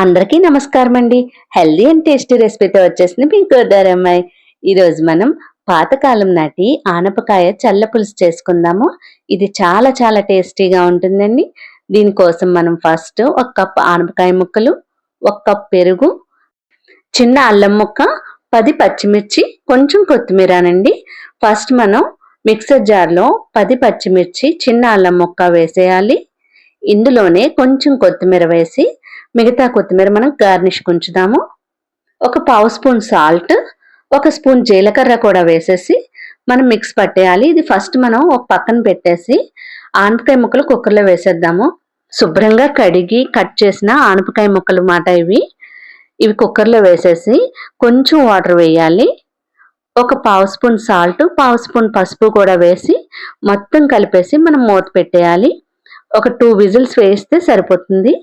అందరికీ నమస్కారం అండి హెల్దీ అండ్ టేస్టీ రెసిపీతో వచ్చేసింది మీ అమ్మాయి. ఈరోజు మనం పాతకాలం నాటి ఆనపకాయ చల్ల పులుసు చేసుకుందాము. ఇది చాలా చాలా టేస్టీగా ఉంటుందండి. దీనికోసం మనం ఫస్ట్ ఒక కప్ ఆనపకాయ ముక్కలు ఒక కప్ పెరుగు చిన్న అల్లం ముక్క పది పచ్చిమిర్చి కొంచెం కొత్తిమీరనండి ఫస్ట్ మనం మిక్సర్ జార్లో పది పచ్చిమిర్చి చిన్న అల్లం ముక్క వేసేయాలి. ఇందులోనే కొంచెం కొత్తిమీర వేసి మిగతా కొత్తిమీర మనం గార్నిష్ ఉంచుదాము ఒక పావు స్పూన్ సాల్ట్ ఒక స్పూన్ జీలకర్ర కూడా వేసేసి మనం మిక్స్ పట్టేయాలి. ఇది ఫస్ట్ మనం ఒక పక్కన పెట్టేసి ఆనపకాయ ముక్కలు కుక్కర్లో వేసేద్దాము. శుభ్రంగా కడిగి కట్ చేసిన ఆనపకాయ ముక్కలు మాట ఇవి. ఇవి కుక్కర్లో వేసేసి కొంచెం వాటర్ వేయాలి. ఒక పావు స్పూన్ సాల్ట్ పావు స్పూన్ పసుపు కూడా వేసి మొత్తం కలిపేసి మనం మూత పెట్టేయాలి. ఒక టూ విజిల్స్ వేస్తే సరిపోతుంది.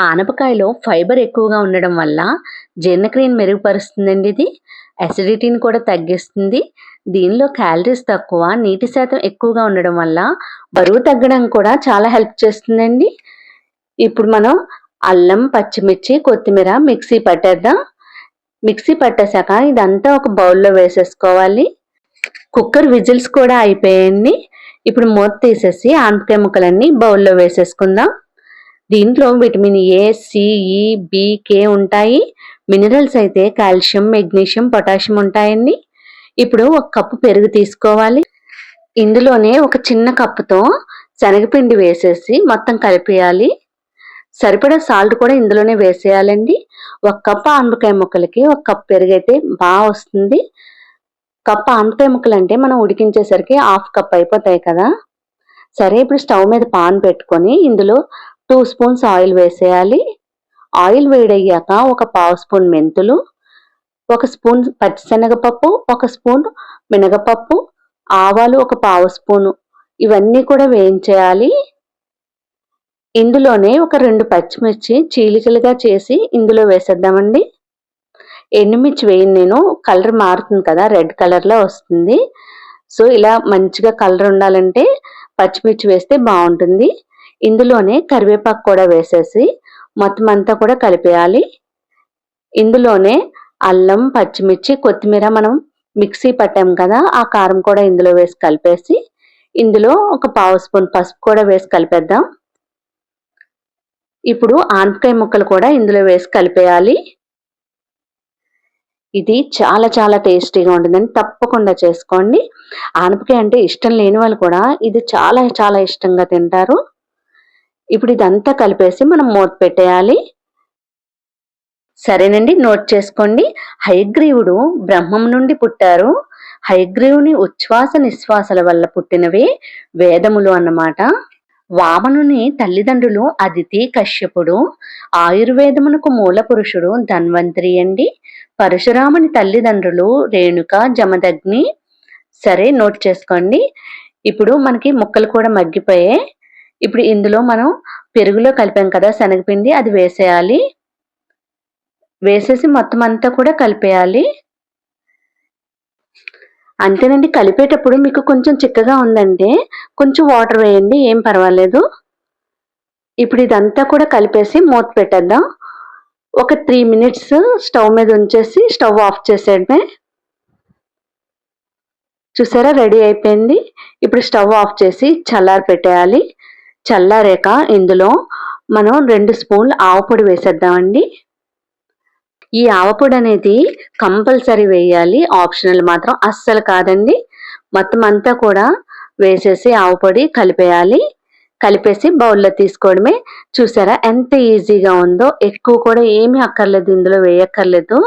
ఆనపకాయలో ఫైబర్ ఎక్కువగా ఉండడం వల్ల జీర్ణక్రియను మెరుగుపరుస్తుందండి ఇది. అసిడిటీని కూడా తగ్గిస్తుంది. దీనిలో క్యాలరీస్ తక్కువ నీటి శాతం ఎక్కువగా ఉండడం వల్ల బరువు తగ్గడం కూడా చాలా హెల్ప్ చేస్తుందండి. ఇప్పుడు మనం అల్లం పచ్చిమిర్చి కొత్తిమీర మిక్సీ పట్టేద్దాం. మిక్సీ పట్టేశాక ఇదంతా ఒక బౌల్లో వేసేసుకోవాలి. కుక్కర్ విజిల్స్ కూడా అయిపోయాయండి. ఇప్పుడు మూత తీసేసి ఆనపకాయ ముక్కలన్నీ బౌల్లో వేసేసుకుందాం. దీంట్లో vitamin A C E B K ఉంటాయి. మినరల్స్ అయితే కాల్షియం మెగ్నీషియం పొటాషియం ఉంటాయండి. ఇప్పుడు ఒక కప్పు పెరుగు తీసుకోవాలి. ఇందులోనే ఒక చిన్న కప్పుతో శనగపిండి వేసేసి మొత్తం కలిపేయాలి. సరిపడా సాల్ట్ కూడా ఇందులోనే వేసేయాలండి. ఒక కప్పు ఆనపకాయ ముక్కలకి ఒక కప్ పెరుగు అయితే బాగా వస్తుంది. కప్పు ఆనపకాయ ముక్కలు అంటే మనం ఉడికించేసరికి హాఫ్ కప్ అయిపోతాయి కదా. సరే ఇప్పుడు స్టవ్ మీద పాన్ పెట్టుకొని ఇందులో టూ స్పూన్స్ ఆయిల్ వేసేయాలి. ఆయిల్ వేడయ్యాక ఒక పావు స్పూన్ మెంతులు ఒక స్పూన్ పచ్చిశనగపప్పు ఒక స్పూన్ మినగపప్పు ఆవాలు ఒక పావు స్పూను. ఇవన్నీ కూడా వేయించేయాలి. ఇందులోనే ఒక రెండు పచ్చిమిర్చి చీలికలుగా చేసి ఇందులో వేసేద్దామండి. ఎండుమిర్చి వేయి నేను కలర్ మారుతుంది కదా రెడ్ కలర్లో వస్తుంది. సో ఇలా మంచిగా కలర్ ఉండాలంటే పచ్చిమిర్చి వేస్తే బాగుంటుంది. ఇందులోనే కరివేపాకు కూడా వేసేసి మొత్తం అంతా కూడా కలిపేయాలి. ఇందులోనే అల్లం పచ్చిమిర్చి కొత్తిమీర మనం మిక్సీ పట్టాం కదా ఆ కారం కూడా ఇందులో వేసి కలిపేసి ఇందులో ఒక పావు స్పూన్ పసుపు కూడా వేసి కలిపేద్దాం. ఇప్పుడు ఆనపకాయ ముక్కలు కూడా ఇందులో వేసి కలిపేయాలి. ఇది చాలా చాలా టేస్టీగా ఉంటుందని తప్పకుండా చేసుకోండి. ఆనపకాయ అంటే ఇష్టం లేని వాళ్ళు కూడా ఇది చాలా చాలా ఇష్టంగా తింటారు. ఇప్పుడు ఇదంతా కలిపేసి మనం మూత పెట్టేయాలి. సరేనండి నోట్ చేసుకోండి. హయగ్రీవుడు బ్రహ్మం నుండి పుట్టారు. హయగ్రీవుని ఉచ్ఛ్వాస నిశ్వాసల వల్ల పుట్టినవే వేదములు అన్నమాట. వామనుని తల్లిదండ్రులు అదితి కశ్యపుడు ఆయుర్వేదమునకు మూల పురుషుడు ధన్వంతరి అండి. పరశురాముని తల్లిదండ్రులు రేణుక జమదగ్ని. సరే నోట్ చేసుకోండి. ఇప్పుడు మనకి ముక్కలు కూడా మగ్గిపోయాయి. ఇప్పుడు ఇందులో మనం పెరుగులో కలిపాం కదా శనగపిండి అది వేసేయాలి. వేసేసి మొత్తం అంతా కూడా కలిపేయాలి. అంతేనండి కలిపేటప్పుడు మీకు కొంచెం చిక్కగా ఉందంటే కొంచెం వాటర్ వేయండి ఏం పర్వాలేదు. ఇప్పుడు ఇదంతా కూడా కలిపేసి మూత పెట్టేద్దాం. ఒక త్రీ మినిట్స్ స్టవ్ మీద ఉంచేసి స్టవ్ ఆఫ్ చేసేయడమే. చూసారా రెడీ అయిపోయింది. ఇప్పుడు స్టవ్ ఆఫ్ చేసి చల్లారి పెట్టేయాలి చల్లారాక ఇందులో మనం రెండు స్పూన్లు ఆవపొడి వేసేద్దామండి. ఈ ఆవపొడి అనేది కంపల్సరీ వేయాలి. ఆప్షనల్ మాత్రం అస్సలు కాదండి. మొత్తం అంతా కూడా వేసేసి ఆవపొడి కలిపేయాలి. కలిపేసి బౌల్లో తీసుకోవడమే. చూసారా ఎంత ఈజీగా ఉందో. ఎక్కువ కూడా ఏమీ అక్కర్లేదు ఇందులో వేయక్కర్లేదు.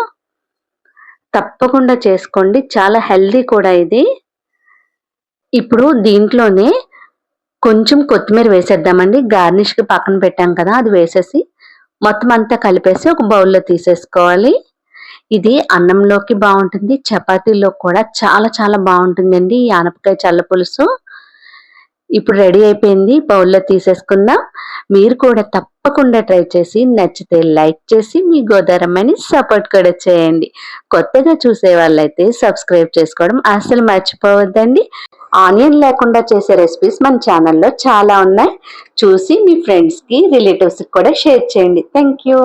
తప్పకుండా చేసుకోండి. చాలా హెల్దీ కూడా ఇది. ఇప్పుడు దీంట్లోనే కొంచెం కొత్తిమీర వేసేద్దామండి. గార్నిష్కి పక్కన పెట్టాం కదా అది వేసేసి మొత్తం అంతా కలిపేసి ఒక బౌల్లో తీసేసుకోవాలి. ఇది అన్నంలోకి బాగుంటుంది చపాతీలో కూడా చాలా చాలా బాగుంటుందండి ఈ ఆనపకాయ చల్ల పులుసు. ఇప్పుడు రెడీ అయిపోయింది. బౌల్లో తీసేసుకుందాం మీరు కూడా తప్పకుండా ట్రై చేసి నచ్చితే లైక్ చేసి మీ గోదారమ్మని సపోర్ట్ కూడా చేయండి. కొత్తగా చూసే వాళ్ళైతే సబ్స్క్రైబ్ చేసుకోవడం అసలు మర్చిపోవద్దండి. ఆనియన్ లేకుండా చేసే రెసిపీస్ మన ఛానల్లో చాలా ఉన్నాయి. చూసి మీ ఫ్రెండ్స్కి రిలేటివ్స్కి కూడా షేర్ చేయండి. Thank you.